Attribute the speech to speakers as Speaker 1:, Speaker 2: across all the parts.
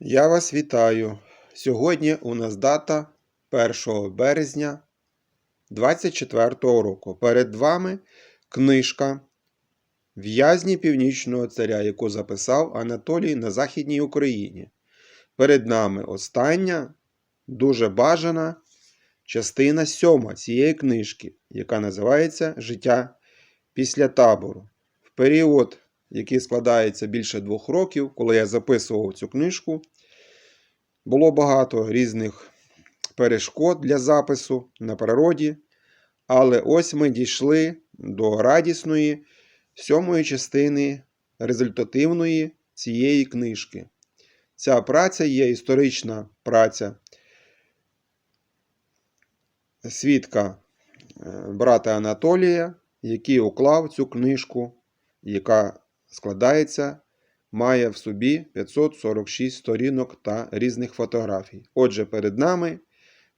Speaker 1: Я вас вітаю. Сьогодні у нас дата 1 березня 24 року. Перед вами книжка В'язні Північного царя, яку записав Анатолій на Західній Україні. Перед нами остання, дуже бажана частина сьома цієї книжки, яка називається Життя після табору. В період, який складається більше двох років, коли я записував цю книжку, було багато різних перешкод для запису на природі. Але ось ми дійшли до радісної сьомої частини результативної цієї книжки. Ця праця є історична праця свідка е, брата Анатолія, який уклав цю книжку, яка складається, має в собі 546 сторінок та різних фотографій. Отже, перед нами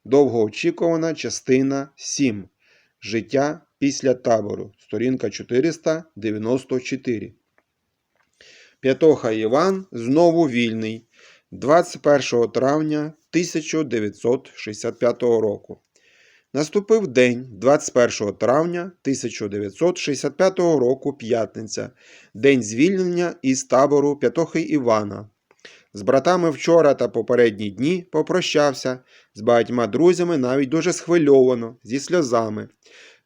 Speaker 1: довгоочікувана частина 7. Життя після табору. Сторінка 494. П'ятоха Іван знову вільний 21 травня 1965 року. Наступив день 21 травня 1965 року п'ятниця, день звільнення із табору П'ятохи Івана. З братами вчора та попередні дні попрощався, з багатьма друзями навіть дуже схвильовано, зі сльозами.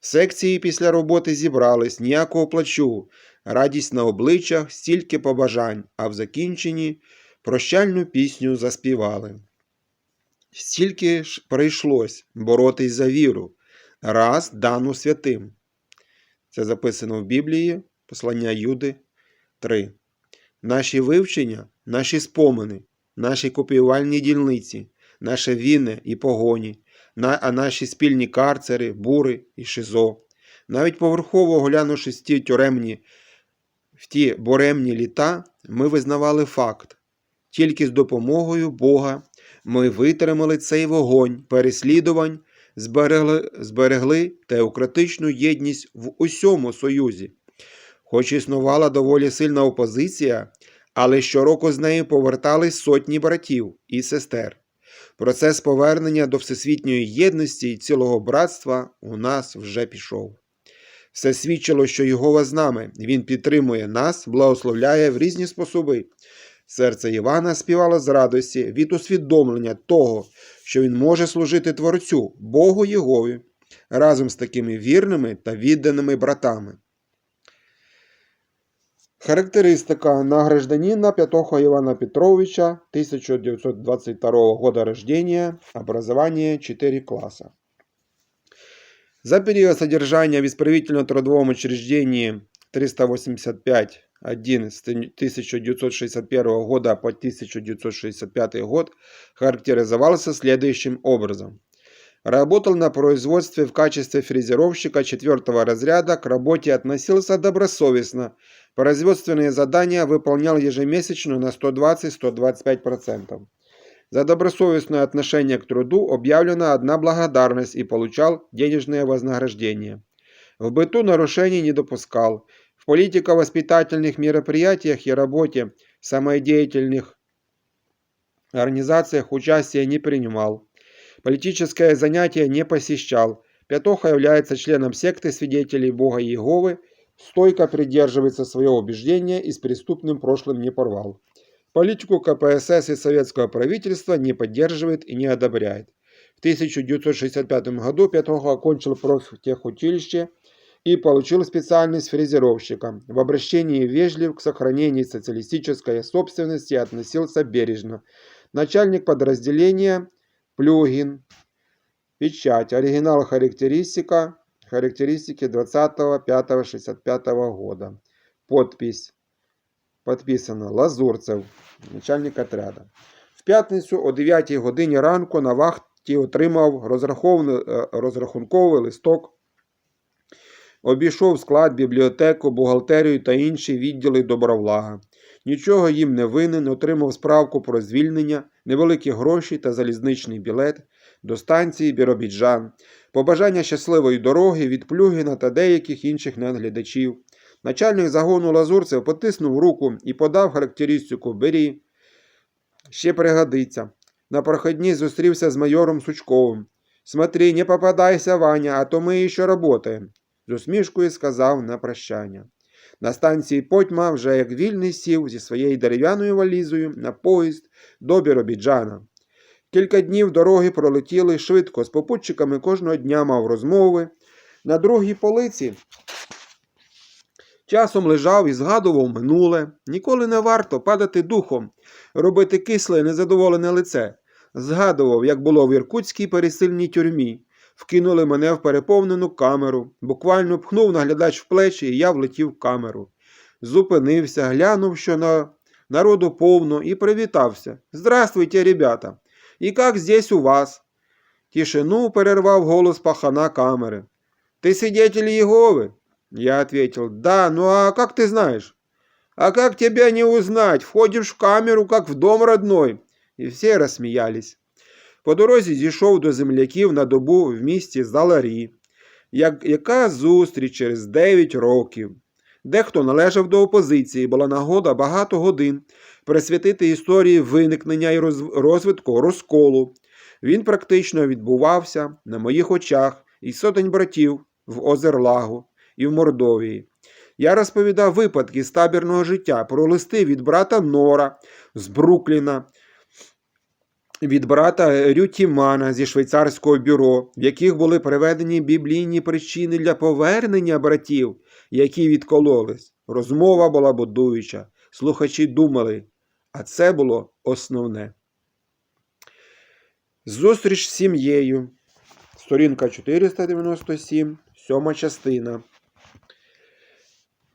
Speaker 1: В секції після роботи зібрались ніякого плачу, радість на обличчях, стільки побажань, а в закінченні прощальну пісню заспівали. Стільки ж прийшлось боротись за віру, раз дану святим. Це записано в Біблії, послання Юди 3. Наші вивчення, наші спомини, наші копіювальні дільниці, наше війни і погоні, а наші спільні карцери, бури і шизо. Навіть поверхово оглянувши ті тюремні, в ті буремні літа, ми визнавали факт. Тільки з допомогою Бога ми витримали цей вогонь переслідувань, зберегли, зберегли теократичну єдність в усьому Союзі. Хоч існувала доволі сильна опозиція, але щороку з нею повертались сотні братів і сестер. Процес повернення до всесвітньої єдності і цілого братства у нас вже пішов. Все свідчило, що Його з нами, Він підтримує нас, благословляє в різні способи. Серце Івана співало з радості від усвідомлення того, що він може служити Творцю, Богу Єгові, разом з такими вірними та відданими братами. Характеристика на гражданина Пятоха Ивана Петровича, 1922 года рождения, образование 4 класса. За период содержания в исправительно-трудовом учреждении 385 1 с 1961 года по 1965 год характеризовался следующим образом. Работал на производстве в качестве фрезеровщика четвертого разряда, к работе относился добросовестно, производственные задания выполнял ежемесячно на 120-125%. За добросовестное отношение к труду объявлена одна благодарность и получал денежное вознаграждение. В быту нарушений не допускал. В политико-воспитательных мероприятиях и работе в самодеятельных организациях участия не принимал. Политическое занятие не посещал. Пятоха является членом секты свидетелей Бога Иеговы, стойко придерживается своего убеждения и с преступным прошлым не порвал. Политику КПСС и советского правительства не поддерживает и не одобряет. В 1965 году Петроха окончил профтехучилище и получил специальность фрезеровщика. В обращении вежлив к сохранению социалистической собственности относился бережно. Начальник подразделения Плюгин. Печать. Оригинал характеристика. Характеристики 20.05.65 года. Подпись. Подписано Лазурцев, начальник отряда. В п'ятницю о 9 годині ранку на вахті отримав розрахунковий листок. Обійшов склад, бібліотеку, бухгалтерію та інші відділи добровлага. Нічого їм не винен, отримав справку про звільнення, невеликі гроші та залізничний білет до станції Біробіджан, побажання щасливої дороги від Плюгіна та деяких інших надглядачів. Начальник загону Лазурцев потиснув руку і подав характеристику Бері. Ще пригодиться. На проходні зустрівся з майором Сучковим. Смотри, не попадайся, Ваня, а то ми ще работаємо, з усмішкою сказав на прощання. На станції Потьма вже як вільний сів зі своєю дерев'яною валізою на поїзд до Біробіджана. Кілька днів дороги пролетіли швидко, з попутчиками кожного дня мав розмови. На другій полиці часом лежав і згадував минуле. Ніколи не варто падати духом, робити кисле незадоволене лице. Згадував, як було в Іркутській пересильній тюрмі Вкинули мене в переповнену камеру, буквально пхнув наглядач в плечі, і я влетів в камеру. Зупинився, глянув, що на народу повно, і привітався. Здравствуйте, ребята! И как здесь у вас? Тишину перервав голос пахана камеры. Ты свидетель Иеговы? Я ответил, да, ну а как ты знаешь? А как тебя не узнать? Входишь в камеру, как в дом родной. І всі розсміялись. По дорозі зійшов до земляків на добу в місті Заларі. Як, яка зустріч через 9 років. Дехто належав до опозиції, була нагода багато годин присвятити історії виникнення і розвитку розколу. Він практично відбувався на моїх очах із сотень братів в Озерлагу і в Мордовії. Я розповідав випадки з табірного життя про листи від брата Нора з Брукліна, від брата Рютімана зі швейцарського бюро, в яких були приведені біблійні причини для повернення братів, які відкололись. Розмова була будуюча. Слухачі думали, а це було основне. Зустріч з сім'єю. Сторінка 497, сьома частина.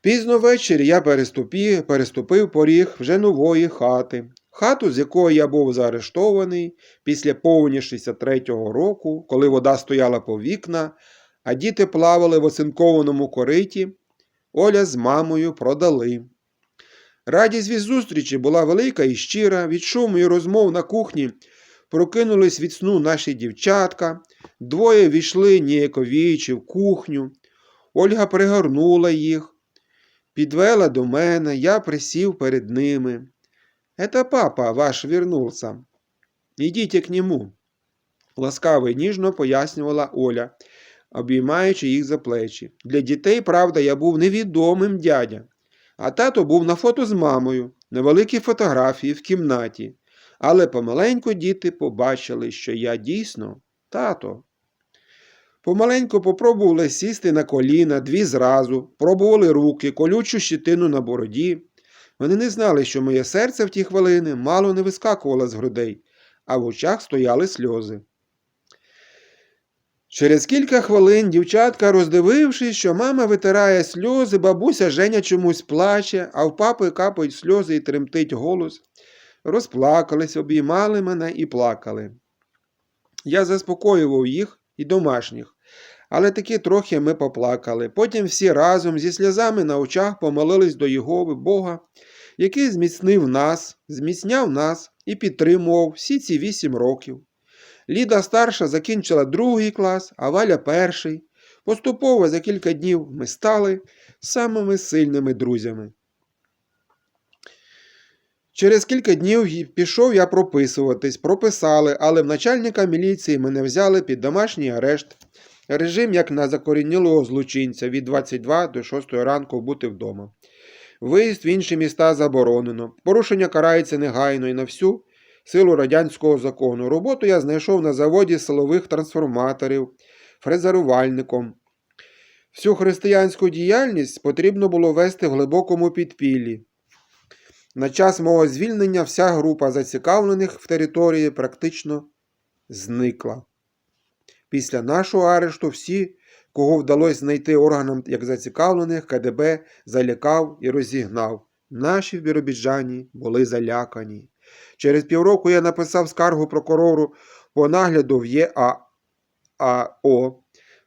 Speaker 1: Пізно ввечері я переступив, переступив поріг вже нової хати. Хату, з якої я був заарештований після повні 63-го року, коли вода стояла по вікна, а діти плавали в оцинкованому кориті, Оля з мамою продали. Радість від зустрічі була велика і щира, від шуму і розмов на кухні прокинулись від сну наші дівчатка, двоє війшли ніяковіючи в кухню. Ольга пригорнула їх, підвела до мене, я присів перед ними. Это папа ваш вернулся. Ідіть к нему, ласкаво і ніжно пояснювала Оля, обіймаючи їх за плечі. Для дітей, правда, я був невідомим дядя. А тато був на фото з мамою, на великій фотографії в кімнаті. Але помаленьку діти побачили, що я дійсно тато. Помаленьку попробували сісти на коліна, дві зразу, пробували руки, колючу щитину на бороді. Вони не знали, що моє серце в ті хвилини мало не вискакувало з грудей, а в очах стояли сльози. Через кілька хвилин дівчатка, роздивившись, що мама витирає сльози, бабуся Женя чомусь плаче, а в папи капають сльози і тремтить голос, розплакались, обіймали мене і плакали. Я заспокоював їх і домашніх, але таки трохи ми поплакали. Потім всі разом зі сльозами на очах помолились до Єгови Бога, який зміцнив нас, зміцняв нас і підтримував всі ці вісім років. Ліда старша закінчила другий клас, а Валя перший. Поступово за кілька днів ми стали самими сильними друзями. Через кілька днів пішов я прописуватись, прописали, але в начальника міліції мене взяли під домашній арешт. Режим як на закорінілого злочинця від 22 до 6 ранку бути вдома. Виїзд в інші міста заборонено. Порушення карається негайно і на всю силу радянського закону. Роботу я знайшов на заводі силових трансформаторів, фрезерувальником. Всю християнську діяльність потрібно було вести в глибокому підпіллі. На час мого звільнення вся група зацікавлених в території практично зникла. Після нашого арешту всі, кого вдалося знайти органам як зацікавлених, КДБ залякав і розігнав. Наші в Біробіджані були залякані. Через півроку я написав скаргу прокурору по нагляду в ЄАО.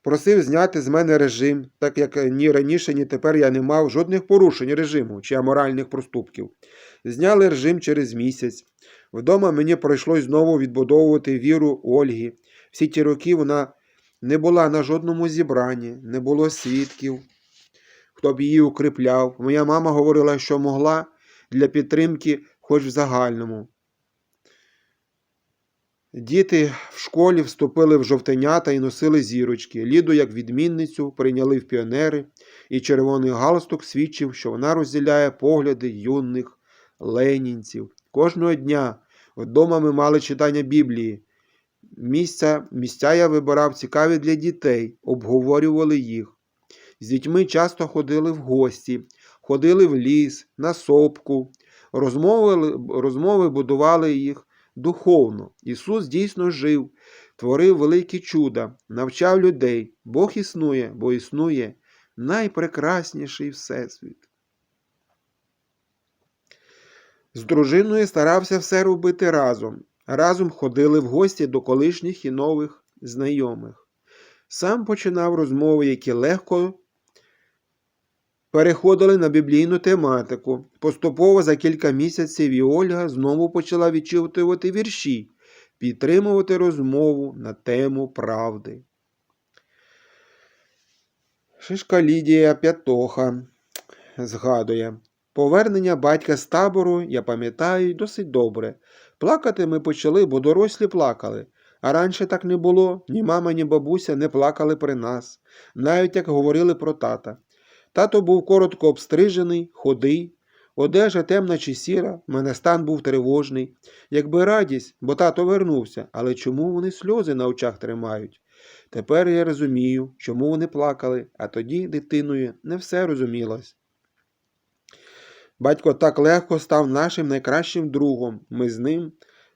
Speaker 1: Просив зняти з мене режим, так як ні раніше, ні тепер я не мав жодних порушень режиму чи аморальних проступків. Зняли режим через місяць. Вдома мені прийшлось знову відбудовувати віру Ольги. Всі ті роки вона не була на жодному зібранні, не було свідків, хто б її укріпляв. Моя мама говорила, що могла для підтримки, хоч в загальному. Діти в школі вступили в жовтенята і носили зірочки. Ліду, як відмінницю, прийняли в піонери, і червоний галстук свідчив, що вона розділяє погляди юних ленінців. Кожного дня вдома ми мали читання Біблії. Місця, місця я вибирав цікаві для дітей, обговорювали їх. З дітьми часто ходили в гості, ходили в ліс, на сопку, розмови, розмови будували їх духовно. Ісус дійсно жив, творив великі чуда, навчав людей. Бог існує, бо існує найпрекрасніший всесвіт. З дружиною старався все робити разом. Разом ходили в гості до колишніх і нових знайомих. Сам починав розмови, які легко переходили на біблійну тематику. Поступово за кілька місяців і Ольга знову почала відчитувати вірші, підтримувати розмову на тему правди. Шишка Лідія П'ятоха згадує. Повернення батька з табору, я пам'ятаю, досить добре. Плакати ми почали, бо дорослі плакали. А раніше так не було, ні мама, ні бабуся не плакали при нас, навіть як говорили про тата. Тато був коротко обстрижений, худий, одежа темна чи сіра, мене стан був тривожний. Якби радість, бо тато вернувся, але чому вони сльози на очах тримають? Тепер я розумію, чому вони плакали, а тоді дитиною не все розумілось. Батько так легко став нашим найкращим другом. Ми з ним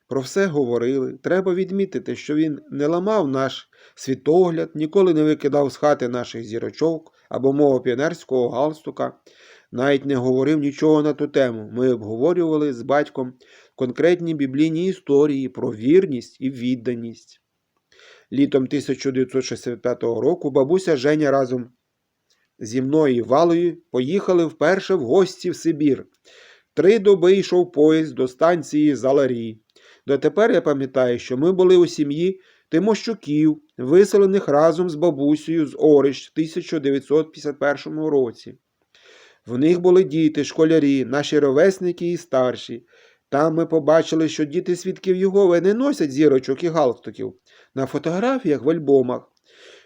Speaker 1: про все говорили. Треба відмітити, що він не ламав наш світогляд, ніколи не викидав з хати наших зірочок або мого піонерського галстука, навіть не говорив нічого на ту тему. Ми обговорювали з батьком конкретні біблійні історії про вірність і відданість. Літом 1965 року бабуся Женя разом зі мною і Валою поїхали вперше в гості в Сибір. Три доби йшов поїзд до станції Заларі. Дотепер я пам'ятаю, що ми були у сім'ї Тимощуків, виселених разом з бабусею з Орищ в 1951 році. В них були діти, школярі, наші ровесники і старші. Там ми побачили, що діти свідків Єгови не носять зірочок і галстуків на фотографіях в альбомах.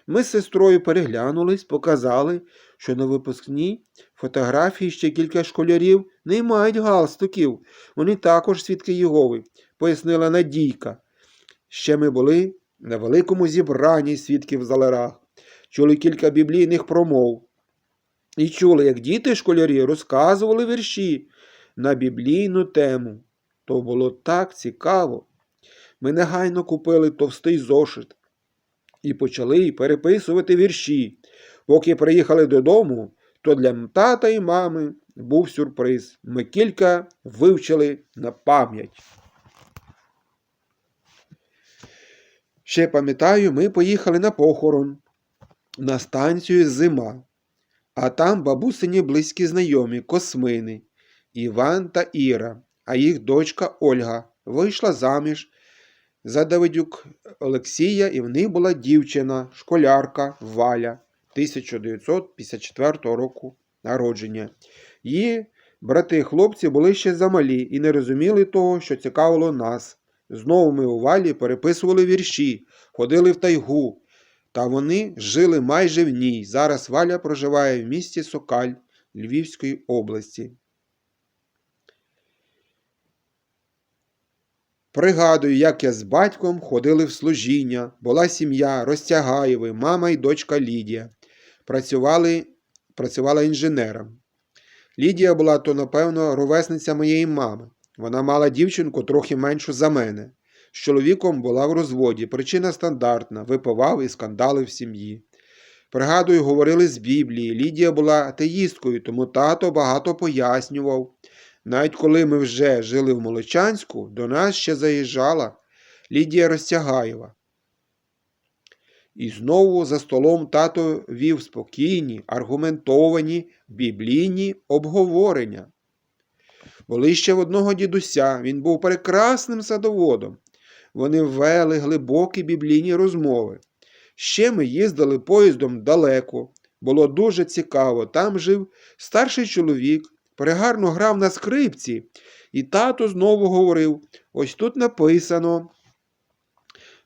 Speaker 1: Ми з сестрою переглянулись, показали, що на випускній фотографії ще кілька школярів не мають галстуків. Вони також свідки Єгови, пояснила Надійка. Ще ми були на великому зібранні свідків залерах, чули кілька біблійних промов. І чули, як діти школярі розказували вірші на біблійну тему. То було так цікаво. Ми негайно купили товстий зошит і почали переписувати вірші. Поки приїхали додому, то для тата і мами був сюрприз. Ми кілька вивчили на пам'ять. Ще пам'ятаю, ми поїхали на похорон на станцію Зима, а там бабусині близькі знайомі космини Іван та Іра, а їх дочка Ольга вийшла заміж за Давидюк Олексія, і в них була дівчина, школярка Валя 1954 року народження. Її брати хлопці були ще замалі і не розуміли того, що цікавило нас. Знову ми у валі переписували вірші, ходили в тайгу, та вони жили майже в ній. Зараз Валя проживає в місті Сокаль Львівської області. Пригадую, як я з батьком ходили в служіння, була сім'я Розтягаєви, мама і дочка Лідія. Працювали, працювала інженером. Лідія була то, напевно, ровесниця моєї мами. Вона мала дівчинку трохи меншу за мене. З чоловіком була в розводі. Причина стандартна випивав і скандали в сім'ї. Пригадую, говорили з Біблії. Лідія була атеїсткою, тому тато багато пояснював. Навіть коли ми вже жили в Молочанську, до нас ще заїжджала Лідія Розтягаєва. І знову за столом тато вів спокійні, аргументовані біблійні обговорення. Були ще в одного дідуся, він був прекрасним садоводом. Вони вели глибокі біблійні розмови. Ще ми їздили поїздом далеко. Було дуже цікаво. Там жив старший чоловік, перегарно грав на скрипці, і тато знову говорив: ось тут написано.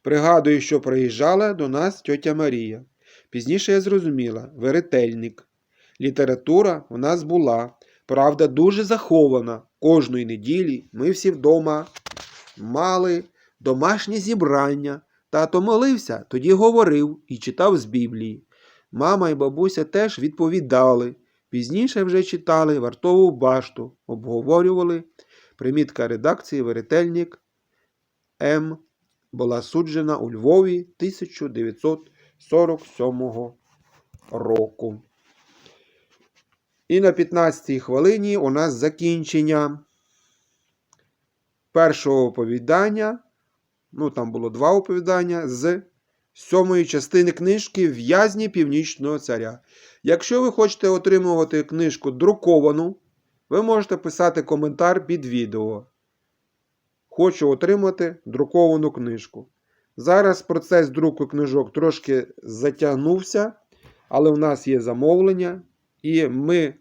Speaker 1: Пригадую, що приїжджала до нас тьотя Марія. Пізніше я зрозуміла, ви ретельник. Література у нас була, правда, дуже захована. Кожної неділі ми всі вдома мали домашнє зібрання. Тато молився, тоді говорив і читав з Біблії. Мама і бабуся теж відповідали. Пізніше вже читали вартову башту, обговорювали. Примітка редакції Веретельник М. була суджена у Львові 1947 року. І на 15-й хвилині у нас закінчення першого оповідання. Ну, там було два оповідання з сьомої частини книжки В'язні Північного царя. Якщо ви хочете отримувати книжку друковану, ви можете писати коментар під відео. Хочу отримати друковану книжку. Зараз процес друку книжок трошки затягнувся, але в нас є замовлення, і ми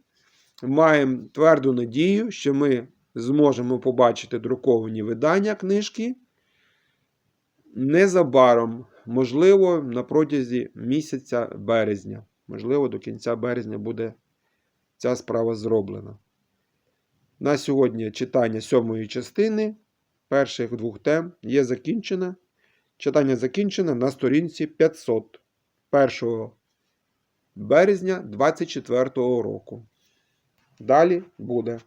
Speaker 1: маємо тверду надію, що ми зможемо побачити друковані видання книжки незабаром, можливо, на протязі місяця березня. Можливо, до кінця березня буде ця справа зроблена. На сьогодні читання сьомої частини перших двох тем є закінчене. Читання закінчене на сторінці 500 1 березня 2024 року. Далі буде.